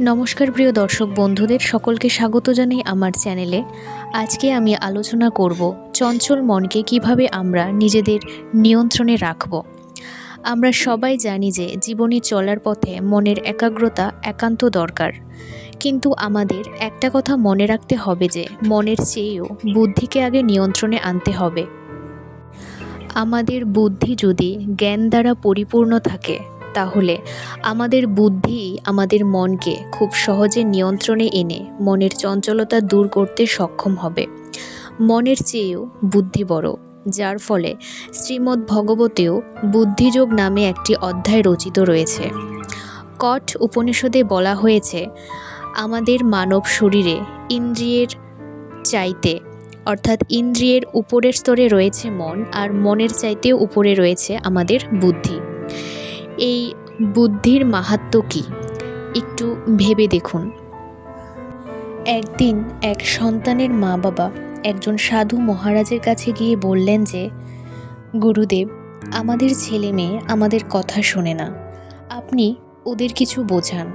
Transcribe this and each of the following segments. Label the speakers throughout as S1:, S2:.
S1: নমস্কার প্রিয় দর্শক বন্ধুদের, সকলকে স্বাগত জানাই আমার চ্যানেলে। আজকে আমি আলোচনা করব চঞ্চল মনকে কীভাবে আমরা নিজেদের নিয়ন্ত্রণে রাখব। আমরা সবাই জানি যে জীবনে চলার পথে মনের একাগ্রতা একান্ত দরকার। কিন্তু আমাদের একটা কথা মনে রাখতে হবে যে মনের চেয়েও বুদ্ধিকে আগে নিয়ন্ত্রণে আনতে হবে। আমাদের বুদ্ধি যদি জ্ঞান দ্বারা পরিপূর্ণ থাকে তাহলে আমাদের বুদ্ধি আমাদের মনকে খুব সহজে নিয়ন্ত্রণে এনে মনের চঞ্চলতা দূর করতে সক্ষম হবে। মনের চেয়েও বুদ্ধি বড়, যার ফলে শ্রীমদ্ ভগবতেও বুদ্ধিযোগ নামে একটি অধ্যায় রচিত রয়েছে। কঠ উপনিষদে বলা হয়েছে, আমাদের মানব শরীরে ইন্দ্রিয়ের চাইতে, অর্থাৎ ইন্দ্রিয়ের উপরের স্তরে রয়েছে মন, আর মনের চাইতেও উপরে রয়েছে আমাদের বুদ্ধি। এই বুদ্ধির মাহাত্ম্য কী? একটু ভেবে দেখুন। একদিন এক সন্তানের মা বাবা একজন সাধু মহারাজের কাছে গিয়ে বললেন যে, গুরুদেব, আমাদের ছেলে মেয়ে আমাদের কথা শোনে না। আপনি ওদের কিছু বোঝান।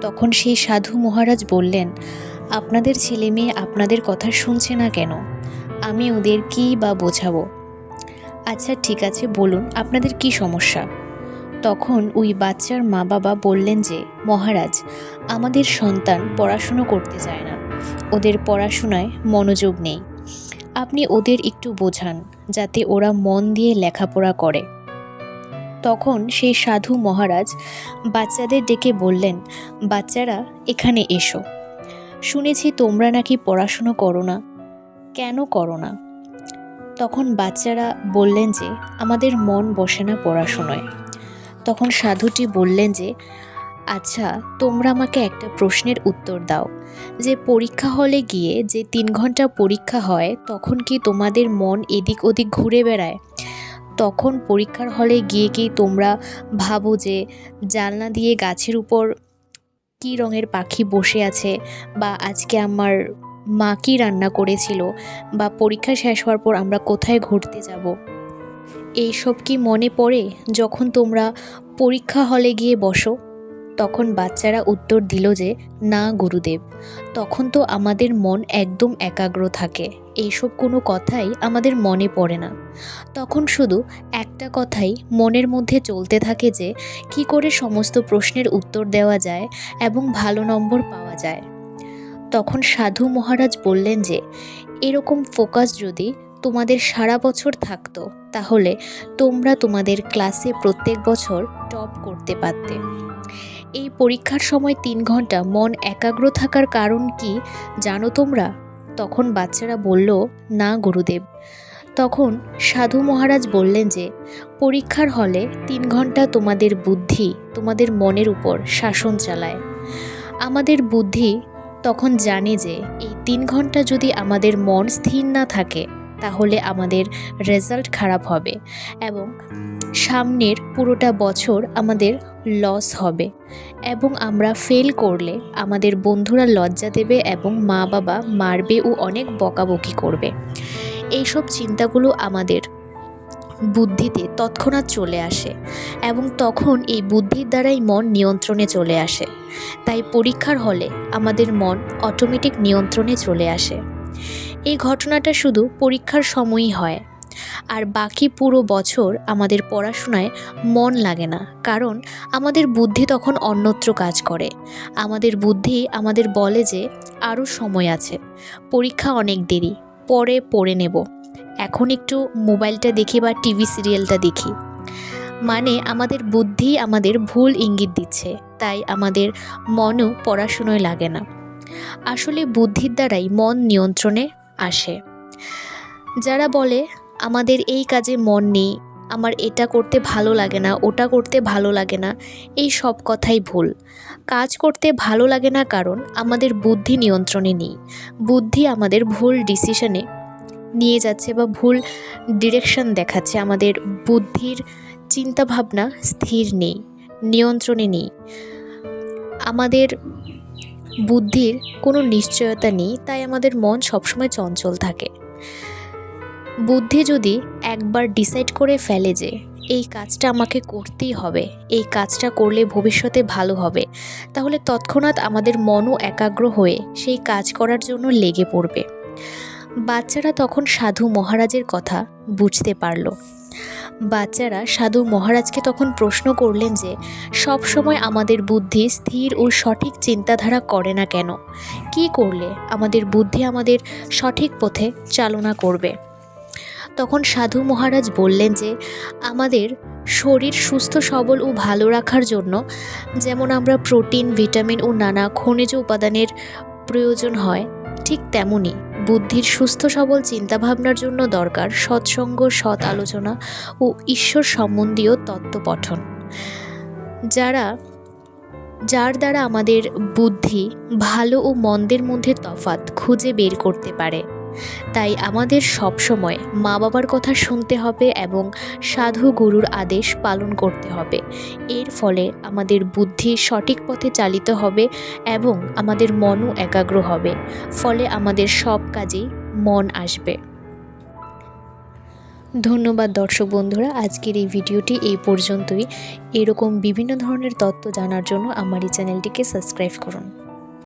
S1: তখন সেই সাধু মহারাজ বললেন, আপনাদের ছেলে মেয়ে আপনাদের কথা শুনছে না কেন? আমি ওদের কী বা বোঝাবো? আচ্ছা ঠিক আছে, বলুন, আপনাদের কি সমস্যা? তখন ওই বাচ্চার মা বাবা বললেন যে, মহারাজ, আমাদের সন্তান পড়াশুনো করতে চায় না। ওদের পড়াশোনায় মনোযোগ নেই। আপনি ওদের একটু বোঝান, যাতে ওরা মন দিয়ে লেখাপড়া করে। তখন সেই সাধু মহারাজ বাচ্চাদের ডেকে বললেন, বাচ্চারা, এখানে এসো। শুনেছি তোমরা নাকি পড়াশুনো করো না। কেন করো না? তখন বাচ্চারা বললেন যে, আমাদের মন বসে না পড়াশুনোয়। তখন সাধুটি বললেন যে আচ্ছা তোমরা আমাকে একটা প্রশ্নের উত্তর দাও। যে পরীক্ষা হলে গিয়ে যে তিন ঘণ্টা পরীক্ষা হয়, তখন কি তোমাদের মন এদিক ওদিক ঘুরে বেড়ায়? তখন পরীক্ষার হলে গিয়ে কি তোমরা ভাবো যে জানলা দিয়ে গাছের উপর কী রঙের পাখি বসে আছে? বা আজকে আমার মা কি রান্না করেছিল? বা পরীক্ষা শেষ হওয়ার পর আমরা কোথায় ঘুরতে যাব? এইসব কি মনে পড়ে যখন তোমরা পরীক্ষা হলে গিয়ে বসো? তখন বাচ্চারা উত্তর দিল যে, না, গুরুদেব। তখন তো আমাদের মন একদম একাগ্র থাকে। এইসব কোনো কথাই আমাদের মনে পড়ে না। তখন শুধু একটা কথাই মনের মধ্যে চলতে থাকে যে, কি করে সমস্ত প্রশ্নের উত্তর দেওয়া যায় এবং ভালো নম্বর পাওয়া যায়? তখন সাধু মহারাজ বললেন যে, এরকম ফোকাস যদি তোমাদের সারা বছর থাকতো, তাহলে তোমরা তোমাদের ক্লাসে প্রত্যেক বছর টপ করতে পারতে। এই পরীক্ষার সময় তিন ঘণ্টা মন একাগ্র থাকার কারণ কি জানো তোমরা? তখন বাচ্চারা বলল, না, গুরুদেব। তখন সাধু মহারাজ বললেন যে, পরীক্ষার হলে তিন ঘণ্টা তোমাদের বুদ্ধি তোমাদের মনের উপর শাসন চালায়। আমাদের বুদ্ধি তখন জানে যে, এই তিন ঘণ্টা যদি আমাদের মন স্থির না থাকে তাহলে আমাদের রেজাল্ট খারাপ হবে এবং সামনের পুরোটা বছর আমাদের লস হবে এবং আমরা ফেল করলে আমাদের বন্ধুরা লজ্জা দেবে এবং মা বাবা মারবে ও অনেক বকাবকি করবে। এইসব চিন্তাগুলো আমাদের বুদ্ধিতে তৎক্ষণাৎ চলে আসে এবং তখন এই বুদ্ধির দ্বারাই মন নিয়ন্ত্রণে চলে আসে। তাই পরীক্ষার হলে আমাদের মন অটোমেটিক নিয়ন্ত্রণে চলে আসে। এই ঘটনাটা শুধু পরীক্ষার সময়ই হয়। আর বাকি পুরো বছর আমাদের পড়াশোনায় মন লাগে না, কারণ আমাদের বুদ্ধি তখন অন্যত্র কাজ করে। আমাদের বুদ্ধি আমাদের বলে যে আরও সময় আছে। পরীক্ষা অনেক দেরি, পরে পড়ে নেব। এখন একটু মোবাইলটা দেখি বা টিভি সিরিয়ালটা দেখি। মানে আমাদের বুদ্ধি আমাদের ভুল ইঙ্গিত দিচ্ছে, তাই আমাদের মনও পড়াশুনোয় লাগে না। আসলে বুদ্ধির দ্বারাই মন নিয়ন্ত্রণে আসে। যারা বলে, আমাদের এই কাজে মন নেই, আমার এটা করতে ভালো লাগে না, ওটা করতে ভালো লাগে না, এই সব কথাই ভুল। কাজ করতে ভালো লাগে না কারণ আমাদের বুদ্ধি নিয়ন্ত্রণে নেই। বুদ্ধি আমাদের ভুল ডিসিশনে নিয়ে যাচ্ছে বা ভুল ডিরেকশন দেখাচ্ছে। আমাদের বুদ্ধির চিন্তাভাবনা স্থির নেই, নিয়ন্ত্রণে নেই। আমাদের বুদ্ধির কোনো নিশ্চয়তা নেই, তাই আমাদের মন সবসময় চঞ্চল থাকে। বুদ্ধি যদি একবার ডিসাইড করে ফেলে যে, এই কাজটা আমাকে করতেই হবে, এই কাজটা করলে ভবিষ্যতে ভালো হবে, তাহলে তৎক্ষণাৎ আমাদের মনও একাগ্র হয়ে সেই কাজ করার জন্য লেগে পড়বে। বাচ্চারা তখন সাধু মহারাজের কথা বুঝতে পারল। বাচ্চারা সাধু মহারাজকে তখন প্রশ্ন করলেন যে, সব সময় আমাদের বুদ্ধি স্থির ও সঠিক চিন্তাধারা করে না কেন? কি করলে আমাদের বুদ্ধি আমাদের সঠিক পথে চালনা করবে? তখন সাধু মহারাজ বললেন যে, আমাদের শরীর সুস্থ, সবল ও ভালো রাখার জন্য যেমন আমরা প্রোটিন, ভিটামিন ও নানা খনিজ উপাদানের প্রয়োজন হয়, ঠিক তেমনই বুদ্ধির সুস্থ সবল চিন্তাভাবনার জন্য দরকার সৎসঙ্গ, সৎ আলোচনা ও ঈশ্বর সম্বন্ধীয় তত্ত্ব পঠন যারা, যার দ্বারা আমাদের বুদ্ধি ভালো ও মন্দের মধ্যে তফাত খুঁজে বের করতে পারে। তাই আমাদের সবসময় মা বাবার কথা শুনতে হবে এবং সাধু গুরুর আদেশ পালন করতে হবে। এর ফলে আমাদের বুদ্ধি সঠিক পথে চালিত হবে এবং আমাদের মনও একাগ্র হবে। ফলে আমাদের সব কাজেই মন আসবে। ধন্যবাদ দর্শক বন্ধুরা, আজকের এই ভিডিওটি এই পর্যন্তই। এরকম বিভিন্ন ধরনের তথ্য জানার জন্য আমার এই চ্যানেলটিকে সাবস্ক্রাইব করুন।